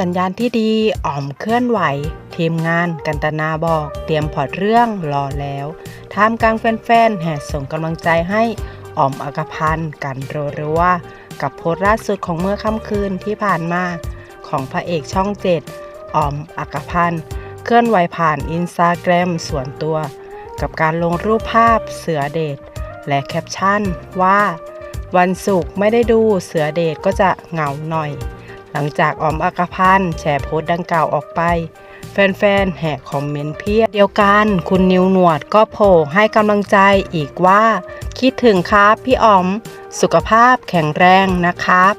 สัญญาณที่ดีอ่อมเคลื่อนไหว ทีมงานกันตนาบอกเตรียมพอร์ตเรื่องรอแล้วท่ามกลางแฟนๆแห่ส่งกำลังใจให้อ่อมอักพันธ์กันรัวๆกับโพสต์ล่าสุดของเมื่อค่ำคืนที่ผ่านมา ของพระเอกช่องเจ็ดอ่อมอักพันธ์เคลื่อนไหวผ่านอินสตาแกรมส่วนตัว กับการลงรูปภาพเสือเดชและแคปชั่นว่า วันศุกร์ไม่ได้ดูเสือเดชก็จะเหงาหน่อย ลังจากออมอักพันธ์แชร์โพสต์ดังกล่าวออกไป แฟนๆ แห่คอมเมนต์เพียบเดียวกัน คุณนิวหนวดก็โผล่ให้กำลังใจอีกว่า คิดถึงครับพี่ออม สุขภาพแข็งแรงนะครับ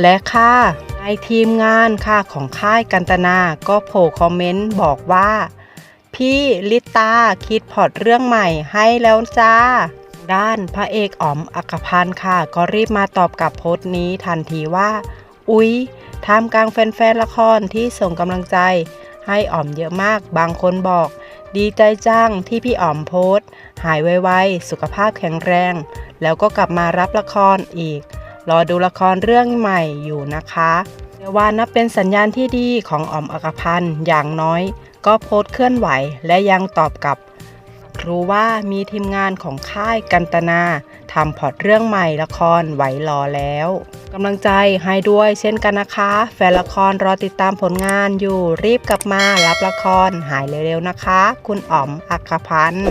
และค่ะในทีมงานค่ะของค่ายกันตนา ก็โผล่คอมเมนต์บอกว่า พี่ลิตาคิดพล็อตเรื่องใหม่ให้แล้วจ้าด้านพระเอกอ๋อมอักพันธ์ค่ะ ก็รีบมาตอบกับโพสต์นี้ทันทีว่า อุ๊ยท่ามกลางแฟนๆละครที่ส่งกำลังใจ ให้อ๋อมเยอะมาก บางคนบอก ดีใจจังที่พี่อ๋อมโพสต์ หายไวๆ สุขภาพแข็งแรง แล้วก็กลับมารับละครอีก รอดูละครเรื่องใหม่อยู่นะคะเรว่านับเป็นสัญญาณที่ดีของอ๋อมอักพันธ์อย่างน้อย ก็โพสต์เคลื่อนไหวและยังตอบกลับรู้ว่ามีทีมงานของค่ายกันตนาทำพล็อตเรื่องใหม่ละครไหวรอแล้ว กำลังใจให้ด้วยเช่นกันนะคะ แฟนละครรอติดตามผลงานอยู่รีบกลับมารับละครหายเร็วๆนะคะ คุณอ๋อมอักพันธ์